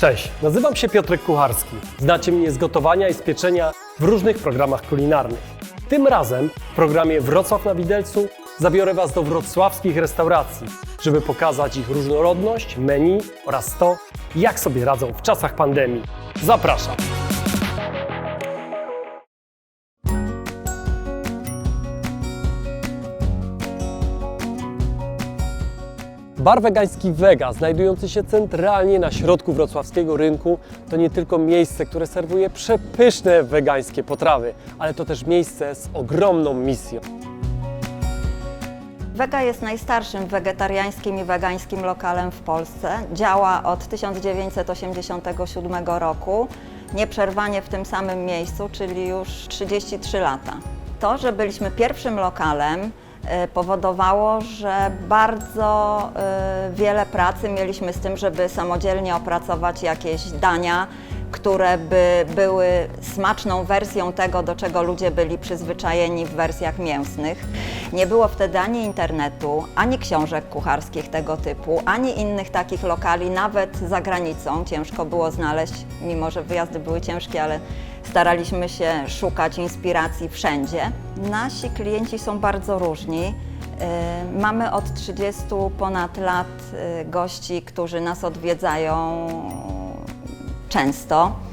Cześć, nazywam się Piotrek Kucharski. Znacie mnie z gotowania i z pieczenia w różnych programach kulinarnych. Tym razem w programie Wrocław na Widelcu zabiorę Was do wrocławskich restauracji, żeby pokazać ich różnorodność, menu oraz to, jak sobie radzą w czasach pandemii. Zapraszam! Bar wegański Vega, znajdujący się centralnie na środku wrocławskiego rynku, to nie tylko miejsce, które serwuje przepyszne wegańskie potrawy, ale to też miejsce z ogromną misją. Wega jest najstarszym wegetariańskim i wegańskim lokalem w Polsce. Działa od 1987 roku, nieprzerwanie w tym samym miejscu, czyli już 33 lata. To, że byliśmy pierwszym lokalem, powodowało, że bardzo e, wiele pracy mieliśmy z tym, żeby samodzielnie opracować jakieś dania, które by były smaczną wersją tego, do czego ludzie byli przyzwyczajeni w wersjach mięsnych. Nie było wtedy ani internetu, ani książek kucharskich tego typu, ani innych takich lokali, nawet za granicą. Ciężko było znaleźć, mimo że wyjazdy były ciężkie, ale staraliśmy się szukać inspiracji wszędzie. Nasi klienci są bardzo różni. Yy, Mamy od 30 ponad lat yy, gości, którzy nas odwiedzają często.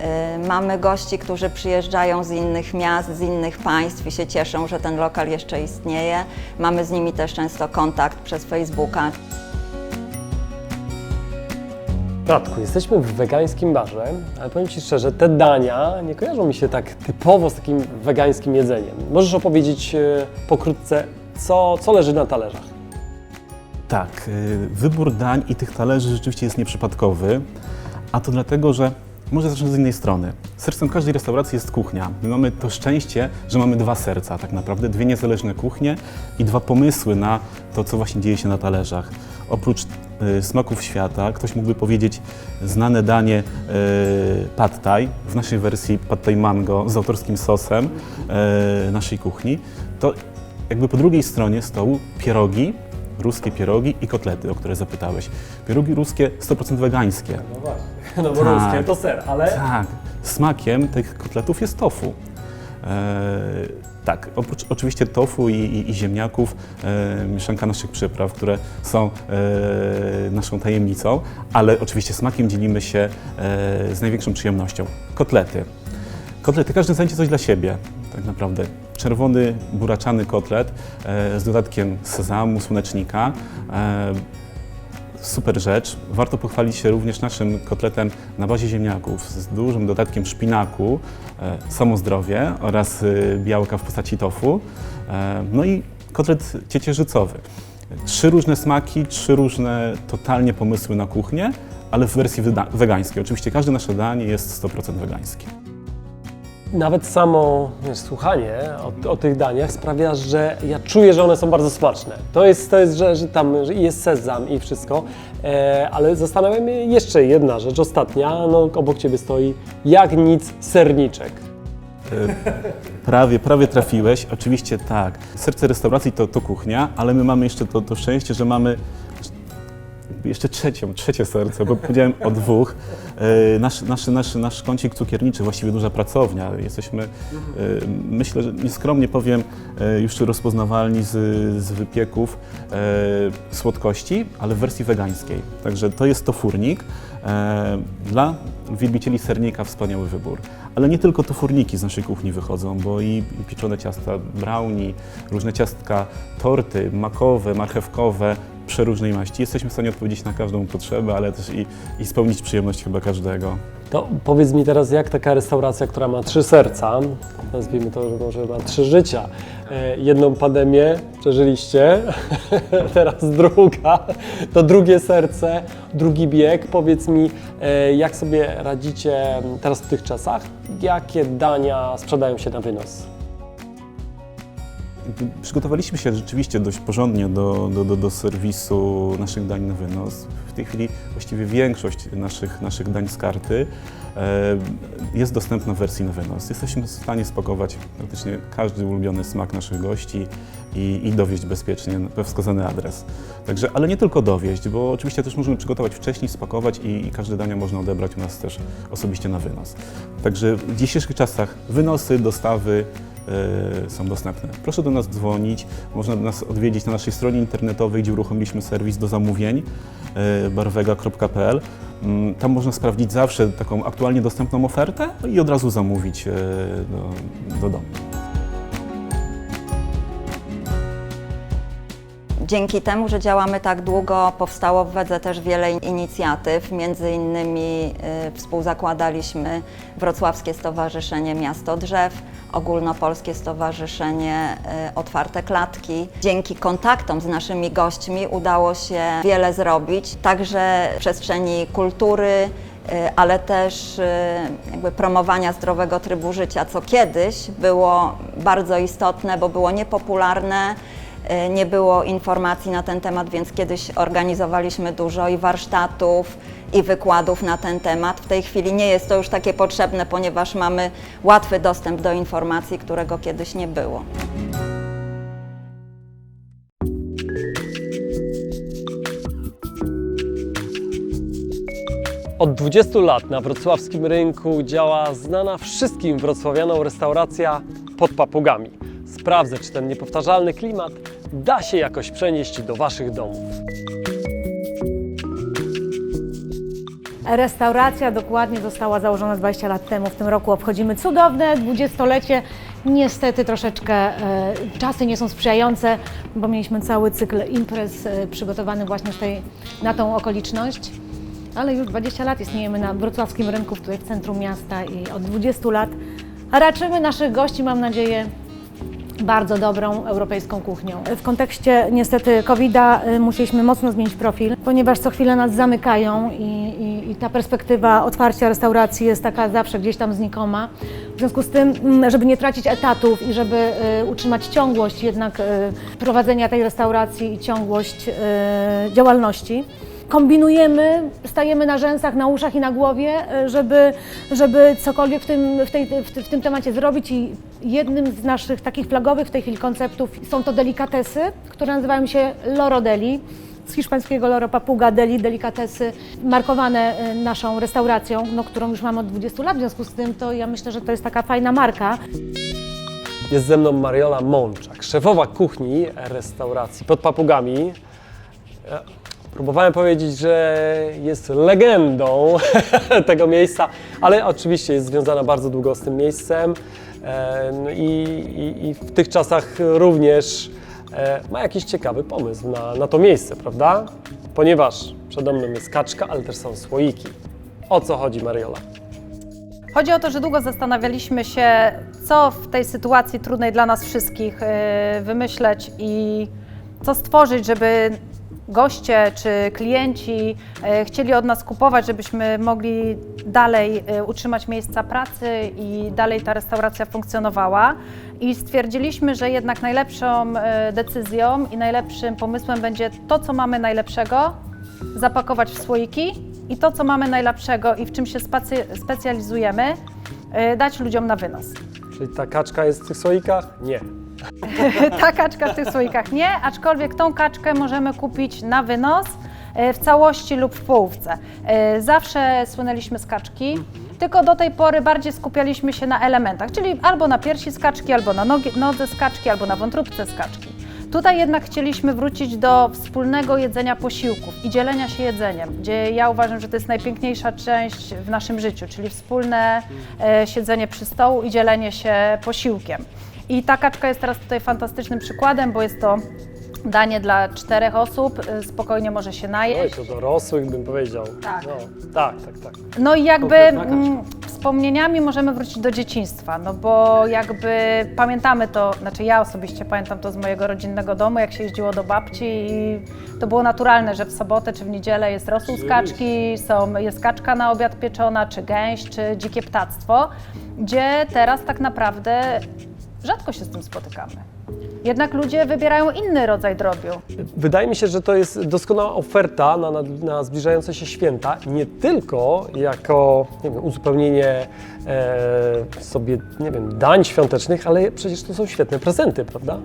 Y, Mamy gości, którzy przyjeżdżają z innych miast, z innych państw i się cieszą, że ten lokal jeszcze istnieje. Mamy z nimi też często kontakt przez Facebooka. Radku, jesteśmy w wegańskim barze, ale powiem Ci szczerze, te dania nie kojarzą mi się tak typowo z takim wegańskim jedzeniem. Możesz opowiedzieć e, pokrótce, co, co leży na talerzach? Tak, y, wybór dań i tych talerzy rzeczywiście jest nieprzypadkowy, a to dlatego, że może zacznę z innej strony. Sercem każdej restauracji jest kuchnia. My mamy to szczęście, że mamy dwa serca, tak naprawdę dwie niezależne kuchnie i dwa pomysły na to, co właśnie dzieje się na talerzach. Oprócz y, smaków świata, ktoś mógłby powiedzieć znane danie y, pad thai, w naszej wersji pad thai mango z autorskim sosem y, naszej kuchni, to jakby po drugiej stronie stołu pierogi, ruskie pierogi i kotlety, o które zapytałeś. Pierogi ruskie 100% wegańskie. No bo Tak. ruskie to ser, ale Tak, smakiem tych kotletów jest tofu. E, tak, oprócz oczywiście tofu i, i, i ziemniaków, e, mieszanka naszych przypraw, które są e, naszą tajemnicą, ale oczywiście smakiem dzielimy się e, z największą przyjemnością. Kotlety. Kotlety, każdy znajdzie coś dla siebie, tak naprawdę. Czerwony, buraczany kotlet e, z dodatkiem sezamu, słonecznika. E, Super rzecz. Warto pochwalić się również naszym kotletem na bazie ziemniaków z dużym dodatkiem szpinaku, e, samozdrowie oraz e, białka w postaci tofu. E, no i kotlet ciecierzycowy. Trzy różne smaki, trzy różne totalnie pomysły na kuchnię, ale w wersji wegańskiej. Oczywiście każde nasze danie jest 100% wegańskie. Nawet samo słuchanie o, o tych daniach sprawia, że ja czuję, że one są bardzo smaczne. To jest, to jest że, że tam jest sezam i wszystko, e, ale zastanawia mnie jeszcze jedna rzecz, ostatnia, no obok Ciebie stoi jak nic serniczek. Prawie, prawie trafiłeś. Oczywiście tak. Serce restauracji to, to kuchnia, ale my mamy jeszcze to, to szczęście, że mamy jeszcze trzecią, trzecie serce, bo powiedziałem o dwóch. E, Nasz, nasz, nasz, nasz kącik cukierniczy, właściwie duża pracownia. Jesteśmy, e, myślę, że nieskromnie powiem, e, już rozpoznawalni z, z wypieków słodkości, ale w wersji wegańskiej. Także to jest to furnik. Dla wielbicieli sernika wspaniały wybór. Ale nie tylko to furniki z naszej kuchni wychodzą, bo i pieczone ciasta brownie, różne ciastka, torty makowe, marchewkowe, przeróżnej maści. Jesteśmy w stanie odpowiedzieć na każdą potrzebę, ale też i, i spełnić przyjemność chyba każdego. To powiedz mi teraz, jak taka restauracja, która ma trzy serca, nazwijmy to, że może ma trzy życia, e, jedną pandemię przeżyliście, teraz druga, to drugie serce, drugi bieg. Powiedz mi, e, jak sobie radzicie teraz w tych czasach? Jakie dania sprzedają się na wynos? Przygotowaliśmy się rzeczywiście dość porządnie do, do, do, do serwisu naszych dań na wynos. W tej chwili właściwie większość naszych, naszych dań z karty e, jest dostępna w wersji na wynos. Jesteśmy w stanie spakować praktycznie każdy ulubiony smak naszych gości i, i dowieźć bezpiecznie we wskazany adres. Także, ale nie tylko dowieźć, bo oczywiście też możemy przygotować wcześniej, spakować i, i każde dania można odebrać u nas też osobiście na wynos. Także w dzisiejszych czasach wynosy, dostawy są dostępne. Proszę do nas dzwonić, można nas odwiedzić na naszej stronie internetowej, gdzie uruchomiliśmy serwis do zamówień e, barwega.pl. Mm, Tam można sprawdzić zawsze taką aktualnie dostępną ofertę i od razu zamówić e, do, do domu. Dzięki temu, że działamy tak długo, powstało w Wedze też wiele inicjatyw. Między innymi współzakładaliśmy Wrocławskie Stowarzyszenie Miasto Drzew, Ogólnopolskie Stowarzyszenie y, Otwarte Klatki. Dzięki kontaktom z naszymi gośćmi udało się wiele zrobić, także w przestrzeni kultury, y, ale też y, jakby promowania zdrowego trybu życia, co kiedyś było bardzo istotne, bo było niepopularne. Nie było informacji na ten temat, więc kiedyś organizowaliśmy dużo i warsztatów, i wykładów na ten temat. W tej chwili nie jest to już takie potrzebne, ponieważ mamy łatwy dostęp do informacji, którego kiedyś nie było. Od 20 lat na wrocławskim rynku działa znana wszystkim wrocławianom restauracja pod papugami. Sprawdzę, czy ten niepowtarzalny klimat da się jakoś przenieść do Waszych domów. Restauracja dokładnie została założona 20 lat temu. W tym roku obchodzimy cudowne dwudziestolecie. Niestety troszeczkę e, czasy nie są sprzyjające, bo mieliśmy cały cykl imprez e, przygotowany właśnie na tą okoliczność. Ale już 20 lat istniejemy na wrocławskim rynku, tutaj w centrum miasta i od 20 lat raczymy naszych gości, mam nadzieję, bardzo dobrą europejską kuchnią. W kontekście niestety COVID-a y, musieliśmy mocno zmienić profil, ponieważ co chwilę nas zamykają i, i, i ta perspektywa otwarcia restauracji jest taka zawsze gdzieś tam znikoma. W związku z tym, mm, żeby nie tracić etatów i żeby y, utrzymać ciągłość jednak y, prowadzenia tej restauracji i ciągłość działalności, kombinujemy, stajemy na rzęsach, na uszach i na głowie, e, żeby, żeby cokolwiek w tym, w, tej, w, w tym temacie zrobić i jednym z naszych takich flagowych w tej chwili konceptów są to delikatesy, które nazywają się Loro Deli. Z hiszpańskiego Loro Papuga Deli, delikatesy markowane e, naszą restauracją, no, którą już mamy od 20 lat, w związku z tym to ja myślę, że to jest taka fajna marka. Jest ze mną Mariola Mączak, szefowa kuchni restauracji pod papugami. Próbowałem powiedzieć, że jest legendą tego miejsca, ale oczywiście jest związana bardzo długo z tym miejscem i, i, i w tych czasach również ma jakiś ciekawy pomysł na, na to miejsce, prawda? Ponieważ przede mną jest kaczka, ale też są słoiki. O co chodzi, Mariola? Chodzi o to, że długo zastanawialiśmy się, co w tej sytuacji trudnej dla nas wszystkich y, wymyśleć i co stworzyć, żeby goście czy klienci y, chcieli od nas kupować, żebyśmy mogli dalej y, utrzymać miejsca pracy i dalej ta restauracja funkcjonowała. I stwierdziliśmy, że jednak najlepszą y, decyzją i najlepszym pomysłem będzie to, co mamy najlepszego, zapakować w słoiki i to, co mamy najlepszego i w czym się specjalizujemy, dać ludziom na wynos. Czyli ta kaczka jest w tych słoikach? Nie. Ta kaczka w tych słoikach nie, aczkolwiek tą kaczkę możemy kupić na wynos y, w całości lub w połówce. Y, Zawsze słynęliśmy z kaczki, tylko do tej pory bardziej skupialiśmy się na elementach, czyli albo na piersi z kaczki, albo na nogi, nodze z kaczki, albo na wątróbce z kaczki. Tutaj jednak chcieliśmy wrócić do wspólnego jedzenia posiłków i dzielenia się jedzeniem, gdzie ja uważam, że to jest najpiękniejsza część w naszym życiu, czyli wspólne e, siedzenie przy stołu i dzielenie się posiłkiem. I ta kaczka jest teraz tutaj fantastycznym przykładem, bo jest to danie dla czterech osób, e, spokojnie może się Oj, najeść. to dorosłych bym powiedział. Tak. No, tak, tak, tak. No i jakby Konkretna kaczka. mm, wspomnieniami możemy wrócić do dzieciństwa, no bo jakby pamiętamy to, znaczy ja osobiście pamiętam to z mojego rodzinnego domu, jak się jeździło do babci i to było naturalne, że w sobotę czy w niedzielę jest rosół z kaczki, są, jest kaczka na obiad pieczona, czy gęś, czy dzikie ptactwo, gdzie teraz tak naprawdę rzadko się z tym spotykamy. Jednak ludzie wybierają inny rodzaj drobiu. Wydaje mi się, że to jest doskonała oferta na, na, na zbliżające się święta, nie tylko jako nie wiem, uzupełnienie e, sobie nie wiem, dań świątecznych, ale przecież to są świetne prezenty, prawda?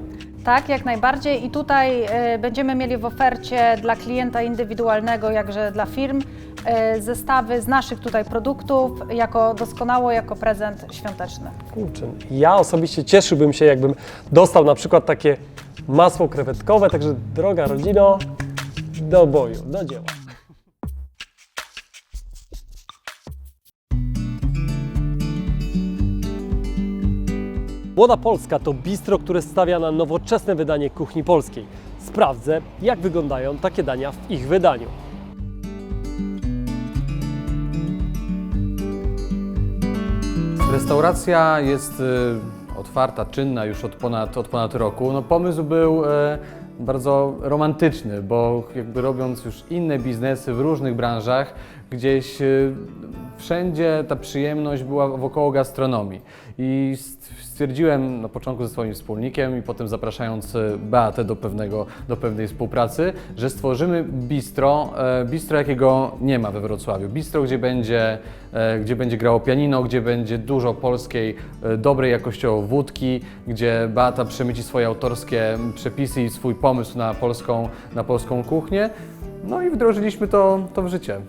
Tak, jak najbardziej. I tutaj e, będziemy mieli w ofercie dla klienta indywidualnego, jakże dla firm, e, zestawy z naszych tutaj produktów jako doskonało, jako prezent świąteczny. Kurczę, ja osobiście cieszyłbym się, jakbym dostał na przykład takie masło krewetkowe, także droga rodzino, do boju, do dzieła. Młoda Polska to bistro, które stawia na nowoczesne wydanie kuchni polskiej. Sprawdzę, jak wyglądają takie dania w ich wydaniu. Restauracja jest y, otwarta, czynna już od ponad, od ponad roku. No, pomysł był e, bardzo romantyczny, bo jakby robiąc już inne biznesy w różnych branżach, gdzieś y, wszędzie ta przyjemność była wokoło gastronomii. I st- stwierdziłem na początku ze swoim wspólnikiem i potem zapraszając e, Beatę do, pewnego, do pewnej współpracy, że stworzymy bistro, e, bistro jakiego nie ma we Wrocławiu. Bistro, gdzie będzie, e, gdzie będzie grało pianino, gdzie będzie dużo polskiej, dobrej jakościowo wódki, gdzie Beata przemyci swoje autorskie przepisy i swój pomysł na polską, na polską kuchnię. No i wdrożyliśmy to, to w życie.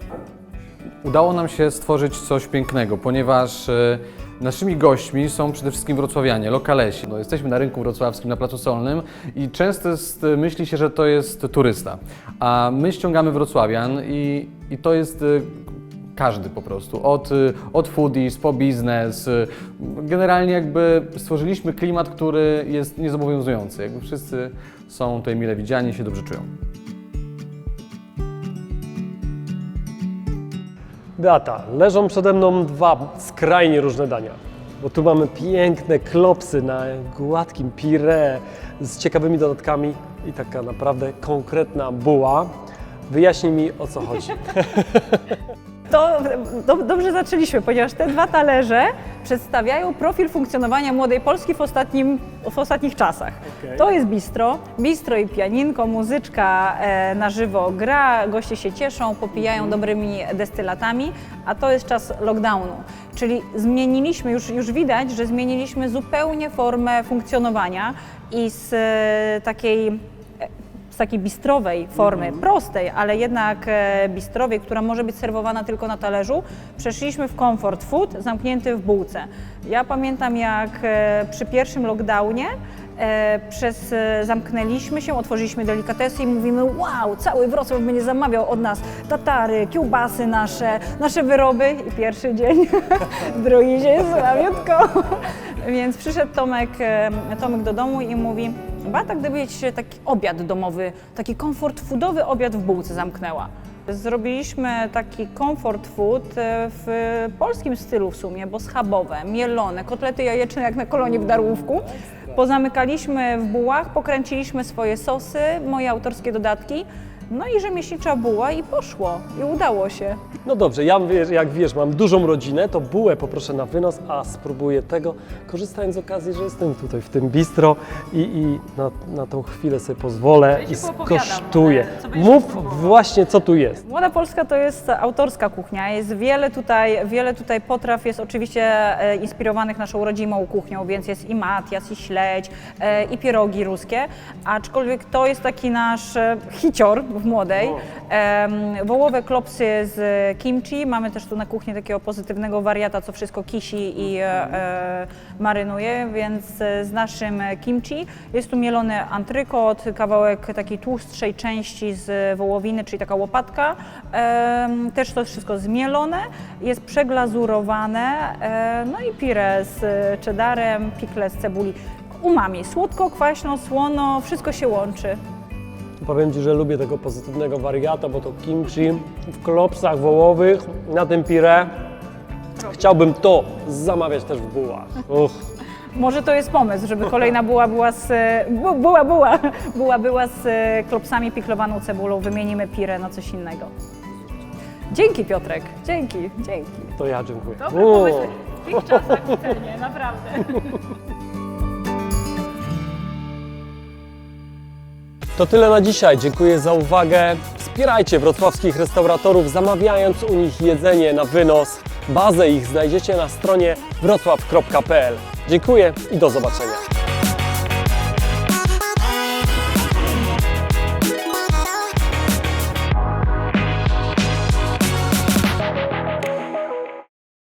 Udało nam się stworzyć coś pięknego, ponieważ e, naszymi gośćmi są przede wszystkim wrocławianie, lokalesi. No, jesteśmy na rynku wrocławskim, na Placu Solnym i często jest, e, myśli się, że to jest turysta, a my ściągamy wrocławian i, i to jest e, każdy po prostu, od, od foodies po biznes. Generalnie jakby stworzyliśmy klimat, który jest niezobowiązujący. Jakby wszyscy są tutaj mile widziani i się dobrze czują. Beata, leżą przede mną dwa skrajnie różne dania. Bo tu mamy piękne klopsy na gładkim pire z ciekawymi dodatkami i taka naprawdę konkretna buła. Wyjaśnij mi o co chodzi. To do, dobrze zaczęliśmy, ponieważ te dwa talerze przedstawiają profil funkcjonowania Młodej Polski w, ostatnim, w ostatnich czasach. Okej. To jest bistro, bistro i pianinko, muzyczka e, na żywo gra, goście się cieszą, popijają dobrymi destylatami, a to jest czas lockdownu. Czyli zmieniliśmy, już, już widać, że zmieniliśmy zupełnie formę funkcjonowania i z e, takiej z takiej bistrowej formy, prostej, ale jednak e, bistrowej, która może być serwowana tylko na talerzu, przeszliśmy w comfort food zamknięty w bułce. Ja pamiętam jak e, przy pierwszym lockdownie e, przez, zamknęliśmy się, otworzyliśmy delikatesy i mówimy wow, cały Wrocław będzie zamawiał od nas tatary, kiełbasy nasze, nasze wyroby i pierwszy dzień, drugi dzień słabiutko. Więc przyszedł Tomek, Tomek do domu i mówi, Bata, gdybyś taki obiad domowy, taki komfort foodowy obiad w bułce zamknęła. Zrobiliśmy taki comfort food e, w polskim stylu w sumie, bo schabowe, mielone, kotlety jajeczne jak na kolonie w Darłówku. Pozamykaliśmy w bułach, pokręciliśmy swoje sosy, moje autorskie dodatki, no i rzemieślnicza buła i poszło, i udało się. No dobrze, ja jak wiesz, mam dużą rodzinę, to bułę poproszę na wynos, a spróbuję tego, korzystając z okazji, że jestem tutaj w tym bistro i, i na, na tą chwilę sobie pozwolę i skosztuję. Mów właśnie, co tu jest. Młoda Polska to jest autorska kuchnia. Jest wiele tutaj, wiele tutaj potraw jest oczywiście e, inspirowanych naszą rodzimą kuchnią, więc jest i matias, i śledź, e, i pierogi ruskie, aczkolwiek to jest taki nasz e, hicior w młodej. Em, wołowe klopsy z kimchi. Mamy też tu na kuchni takiego pozytywnego wariata, co wszystko kisi i e, e, marynuje, więc e, z naszym kimchi jest tu mielony antrykot, kawałek takiej tłustszej części z wołowiny, czyli taka łopatka. Em, też to jest wszystko zmielone, jest przeglazurowane, e, no i pire z cheddarem, pikle z cebuli. Umami, słodko, kwaśno, słono, wszystko się łączy. Powiem Ci, że lubię tego pozytywnego wariata, bo to kimchi w klopsach wołowych, na tym pire. Chciałbym to zamawiać też w bułach. Uch. Może to jest pomysł, żeby kolejna buła była z, bu, buła, buła, buła była z e, klopsami piklowaną cebulą, wymienimy pirę na coś innego. Dzięki Piotrek, dzięki, dzięki. To ja dziękuję. Dobre pomysły. W tych czasach cenię, naprawdę. To tyle na dzisiaj. Dziękuję za uwagę. Wspierajcie wrocławskich restauratorów, zamawiając u nich jedzenie na wynos. Bazę ich znajdziecie na stronie wrocław.pl. Dziękuję i do zobaczenia.